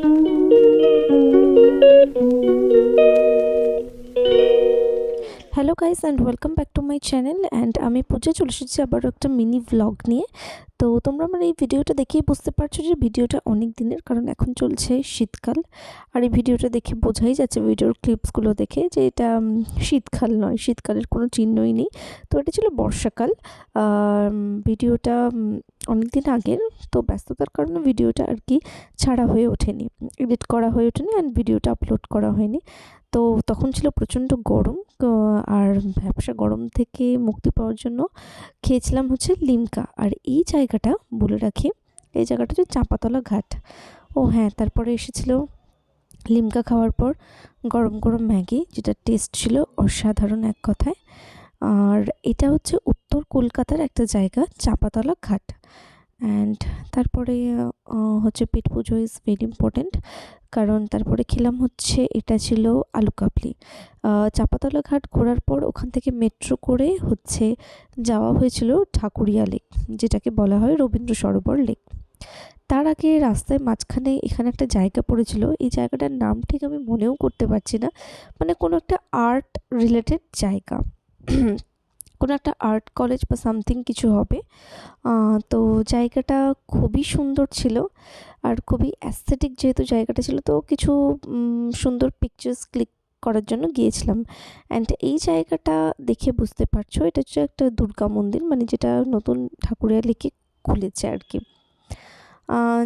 Thank you. Hello guys and welcome back to my channel and আমি পূজা চলে এসেছি আবার একটা মিনি ভ্লগ নিয়ে। তো তোমরা আমার এই ভিডিওটা দেখেই বুঝতে পারছ যে ভিডিওটা অনেক দিনের কারণ এখন চলছে শীতকাল। আর এই ভিডিওটা দেখে বোঝাই যাচ্ছে ভিডিওর ক্লিপসগুলো দেখে যে এটা শীতকাল নয়, শীতকালের কোনো চিহ্নই নেই। তো এটা ছিল বর্ষাকাল। ভিডিওটা অনেক দিন আগের। তো ব্যস্ততার কারণে ভিডিওটা আর কি ছাড়া হয়ে ওঠেনি। এডিট করা হয়ে ওঠেনি অ্যান্ড ভিডিওটা আপলোড করা হয়নি। তো তখন ছিল প্রচণ্ড গরম। আর ব্যবসা গরম থেকে মুক্তি পাওয়ার জন্য খেয়েছিলাম হচ্ছে লিমকা। আর এই জায়গাটা, বলে রাখি, এই জায়গাটা হচ্ছে চাঁপাতলা ঘাট। ও হ্যাঁ তারপরে এসেছিল লিমকা খাওয়ার পর গরম গরম ম্যাগি, যেটা টেস্ট ছিল অসাধারণ এক কথায়। আর এটা হচ্ছে উত্তর কলকাতার একটা জায়গা, চাঁপাতলা ঘাট। অ্যান্ড তারপরে হচ্ছে পেট পুজো ইজ ভেরি ইম্পর্ট্যান্ট কারণ তারপরে খেলাম হচ্ছে, এটা ছিল আলু কাবলি। চাপাতলা ঘাট ঘোরার পর ওখান থেকে মেট্রো করে হচ্ছে যাওয়া হয়েছিল ঠাকুরিয়া লেক, যেটাকে বলা হয় রবীন্দ্র সরোবর লেক। তার আগে রাস্তায় মাঝখানে এখানে একটা জায়গা পড়েছিল। এই জায়গাটার নাম ঠিক আমি মনেও করতে পারছি না। মানে কোনো একটা আর্ট রিলেটেড জায়গা। কোনো একটা আর্ট কলেজ বা সামথিং কিছু হবে। তো জায়গাটা খুবই সুন্দর ছিল। আর খুবই অ্যাস্থেটিক যেহেতু জায়গাটা ছিল, তো কিছু সুন্দর পিকচার্স ক্লিক করার জন্য গিয়েছিলাম। অ্যান্ড এই জায়গাটা দেখে বুঝতে পারছ, এটা হচ্ছে একটা দুর্গা মন্দির মানে যেটা নতুন ঠাকুরিয়া লেকে খুলেছে আর কি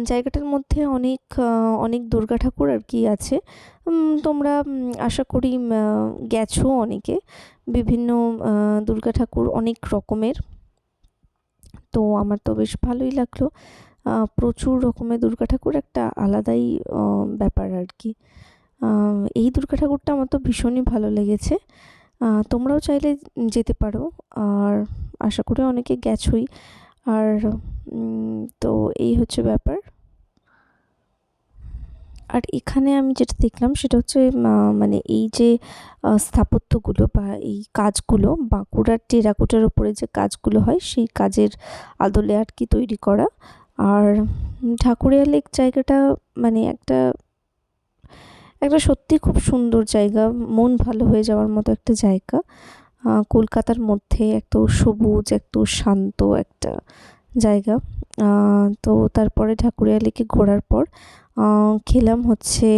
জায়গাটার মধ্যে অনেক অনেক দুর্গা ঠাকুর আর কি আছে। তোমরা আশা করি গেছো অনেকে। বিভিন্ন দুর্গা ঠাকুর অনেক রকমের। তো আমার তো বেশ ভালোই লাগল। প্রচুর রকমের দুর্গা ঠাকুর একটা আলাদাই ব্যাপার আর কি এই দুর্গা ঠাকুরটা আমার তো ভীষণই ভালো লেগেছে। তোমরাও চাইলে যেতে পারো। আর আশা করি অনেকে গেছই। আর তো এই হচ্ছে ব্যাপার। আর এখানে আমি যেটা দেখলাম সেটা হচ্ছে মানে এই যে স্থাপত্যগুলো বা এই কাজগুলো, বাঁকুড়ার টেরাকোটার উপরে যে কাজগুলো হয়, সেই কাজের আদলে আর কি তৈরি করা। আর ঠাকুরিয়া লেক জায়গাটা মানে একটা একটা সত্যি খুব সুন্দর জায়গা, মন ভালো হয়ে যাওয়ার মতো একটা জায়গা। কলকাতার মধ্যে এত সবুজ এত শান্ত একটা জায়গা। তো তারপরে ঠাকুরিয়া লেকে ঘোরার পর খেলাম হচ্ছে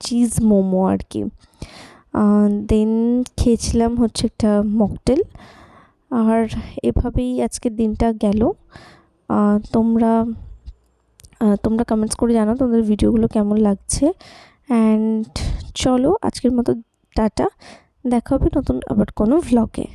চিজ মোমো আর কি। দেন খেয়েছিলাম হচ্ছে একটা মকটেল আর এভাবেই আজকের দিনটা গেল। তোমরা তোমরা কমেন্টস করে জানাও তোমাদের ভিডিওগুলো কেমন লাগছে। অ্যান্ড চলো আজকের মতো টাটা। দেখা হবে নতুন আবার কোনো ভ্লগে